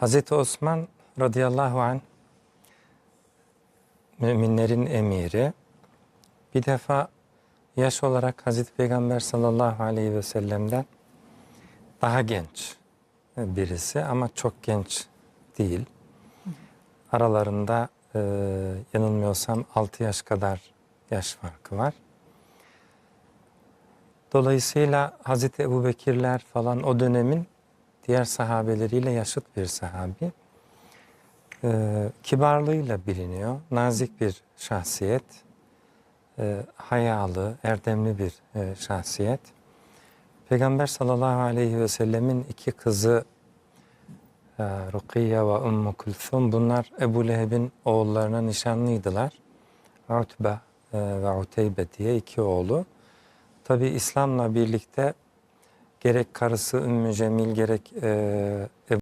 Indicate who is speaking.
Speaker 1: Hazreti Osman radıyallahu anh müminlerin emiri bir defa yaş olarak Hazreti Peygamber sallallahu aleyhi ve sellem'den daha genç birisi ama çok genç değil. Aralarında e, yanılmıyorsam 6 yaş kadar yaş farkı var. Dolayısıyla Hazreti Ebu Bekirler falan o dönemin diğer sahabeleriyle yaşıt bir sahabi. Ee, kibarlığıyla biliniyor. Nazik bir şahsiyet. Ee, hayalı, erdemli bir e, şahsiyet. Peygamber sallallahu aleyhi ve sellemin iki kızı e, Rukiye ve Ummu Kulthum bunlar Ebu Leheb'in oğullarına nişanlıydılar. Utbe e, ve Uteybe diye iki oğlu. Tabi İslam'la birlikte gerek karısı Ümmü Cemil gerek e,